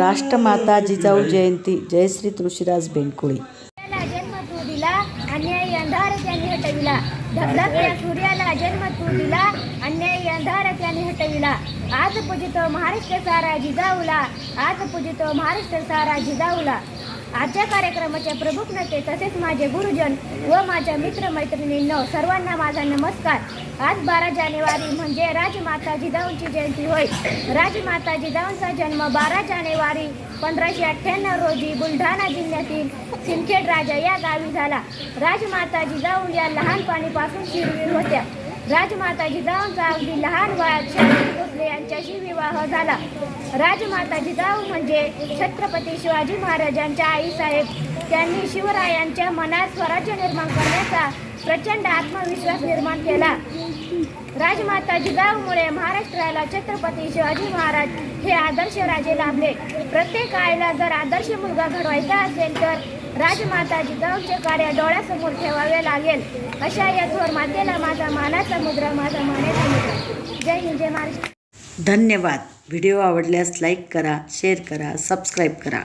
राष्ट्रमाता जिजाऊ जयंती. जयश्री तुळशीदास बेनकुळे. सूर्याला जन्म तू दिला अन्यायी अंधार त्याने हटविला. धगधगत्या सूर्याला जन्म तू दिला अन्यायी अंधार त्याने हटविला. आज पूजितो महाराष्ट्र सारा जिजाऊला. आज पूजितो महाराष्ट्र सारा जिजाऊला. आजच्या कार्यक्रमाच्या प्रमुख नेते तसेच माझे गुरुजन व माझ्या मित्रमैत्रिणींनो सर्वांना माझा नमस्कार. आज बारा जानेवारी म्हणजे राजमाता जिजाऊंची जयंती होय. राजमाता जिजाऊंचा जन्म बारा जानेवारी पंधराशे अठ्ठ्याण्णव रोजी बुलढाणा जिल्ह्यातील सिंदखेड राजा या गावी झाला. राजमाता जिजाऊ या लहानपणीपासून शिरवीर होत्या. राजमाता जिजाऊंचा अगदी लहान वयात शाहजी भोसले यांच्याशी विवाह झाला. राजमाता जिजाऊ म्हणजे छत्रपती शिवाजी महाराजांच्या आईसाहेब त्यांनी शिवरायांच्या मनात स्वराज्य निर्माण करण्याचा प्रचंड आत्मविश्वास निर्माण केला. राजमाता जिजाऊमुळे महाराष्ट्राला छत्रपती शिवाजी महाराज हे आदर्श राजे लाभले. प्रत्येक आईला जर आदर्श मुलगा घडवायचा असेल तर राजमाताजी जिजाऊचे कार्य डोळ्यासमोर ठेवावे लागेल. अशा या थोर मातेला माझा मानाचा मुद्रा माझा मानेचा मुद्रा. जय हिंद जय महाराष्ट्र. धन्यवाद. व्हिडिओ आवडल्यास लाईक करा शेअर करा सबस्क्राईब करा.